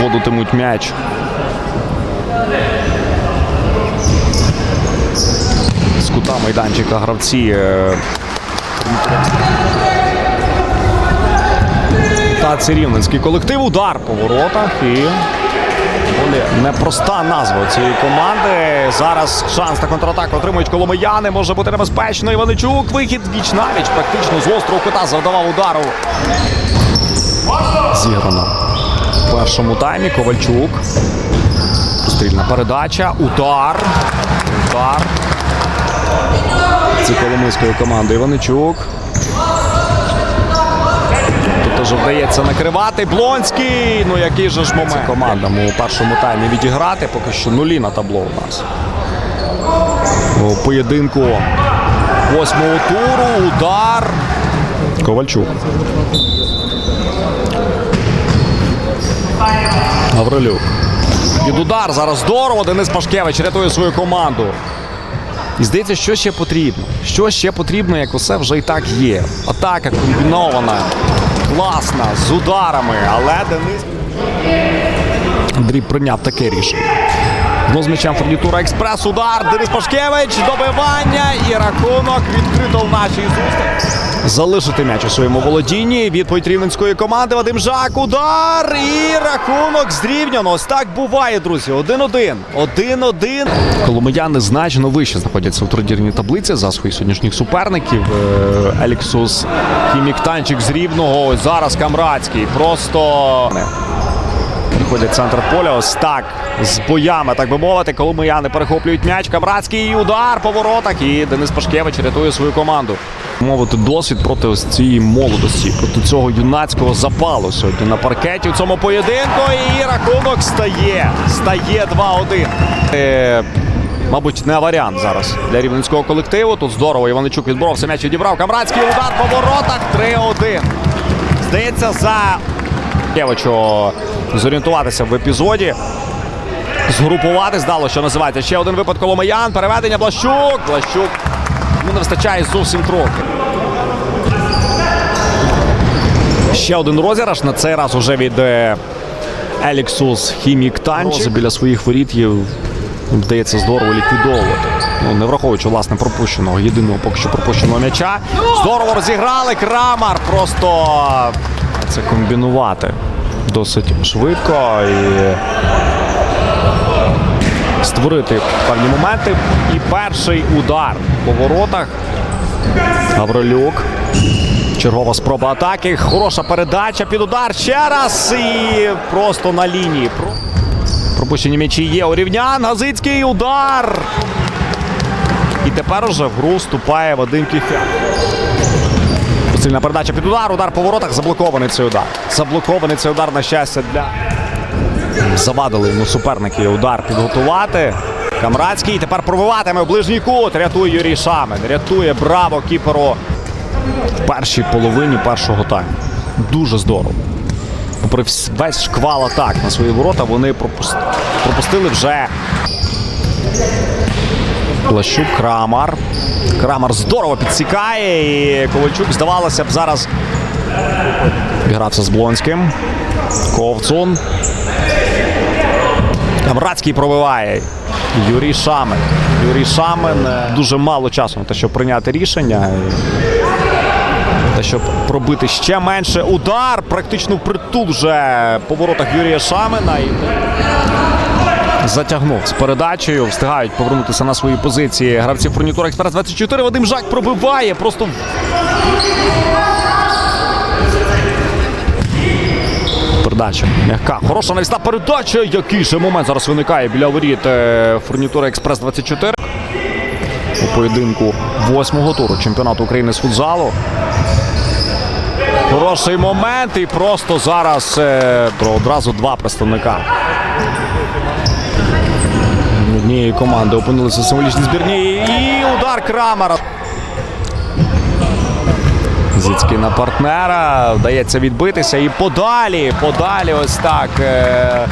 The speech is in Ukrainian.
вводитимуть м'яч. З кута майданчика гравці. е, Та це рівненський колектив. Удар по воротах і непроста назва цієї команди. Зараз шанс на контратаку отримують коломияни. Може бути небезпечно. Іваничук. Вихід віч навіч. Практично з острого кута завдавав удару. Зіграно в першому таймі. Ковальчук. Стрільна передача. Удар. Удар. Це коломийської команди Іваничук. Тут теж вдається накривати. Блонський. Ну який же ж момент. Командам у першому таймі відіграти. Поки що нулі на табло у нас. У поєдинку восьмого туру. Удар. Ковальчук. Гаврилюк. Під удар зараз здорово. Денис Пашкевич рятує свою команду. І здається, що ще потрібно. Що ще потрібно, як усе вже і так є. Атака комбінована, класна, з ударами. Але Денис Андрій прийняв таке рішення. З м'ячем фурнітура експрес. Удар. Денис Пашкевич. Добивання. І рахунок відкрито в нашій зустрічі. Залишити м'яч у своєму володінні. Відповідь рівненської команди. Вадим Жак. Удар. І рахунок зрівняно. Ось так буває, друзі. 1-1. 1-1. Коломияни значно вище знаходяться у турнірній таблиці за своїх сьогоднішніх суперників. Еліксус Хімік Танчик з Рівного. Ось зараз Камрадський. Просто. Приходять в центр поля. Ось так. З боями, так би мовити, коломияни перехоплюють м'яч. Камрадський удар по воротах. І Денис Пашкевич рятує свою команду. Мовити досвід проти ось цієї молодості, проти цього юнацького запалу сьогодні на паркеті у цьому поєдинку. І рахунок стає. Стає 2-1. Е, Мабуть, не варіант зараз для рівненського колективу. Тут здорово Іваничук відборовся, м'яч відібрав. Камрадський удар по воротах 3-1. Здається, за Кевичу зорієнтуватися в епізоді. Згрупувати здало, що називається. Ще один випад Коломиян. Переведення Блащук. Блащук. Йому не вистачає зовсім трохи. Ще один розіграш. На цей раз уже від е, Еліксус Хімік Танчик. Біля своїх воріт є, вдається здорово ліквідовувати. Ну, не враховуючи власне пропущеного, єдиного поки що пропущеного м'яча. Здорово розіграли. Крамар просто це комбінувати досить швидко і створити певні моменти. І перший удар по воротах. Гаврилюк. Чергова спроба атаки. Хороша передача під удар. Ще раз. І просто на лінії. Пропущені м'ячі є у рівнян. Газицький удар. І тепер уже в гру вступає Вадим Кіфян. Сильна передача під удар. Удар по воротах. Заблокований цей удар. Заблокований цей удар, на щастя, для. Завадили йому суперники удар підготувати. Камрадський тепер пробиватиме в ближній кут. Рятує Юрій Шамен. Рятує браво кіперу в першій половині першого тайму. Дуже здорово. Попри весь шквал атак на свої ворота, вони пропус- пропустили вже Плащук, Крамар. Крамар здорово підсікає. І Ковальчук, здавалося б, зараз грався з Блонським. Ковцун. Камрадський пробиває. Юрій Шамен. Юрій Шамен е, дуже мало часу на те, щоб прийняти рішення. Те, щоб пробити ще менше. Удар практично впритул вже по воротах Юрія Шамена. Затягнув з передачею. Встигають повернутися на свої позиції. Гравці фурнітура Експрес 24. Вадим Жак пробиває. Просто Передача м'яка. Хороша навісна передача. Який же момент зараз виникає біля воріт е, фурнітура Експрес 24 у поєдинку восьмого туру чемпіонату України з футзалу. Хороший момент і просто зараз е, про одразу два представника. Однієї команди опинилися символічні збірні. І удар Крамера. Зіцький на партнера. Вдається відбитися. І подалі, подалі ось так. е,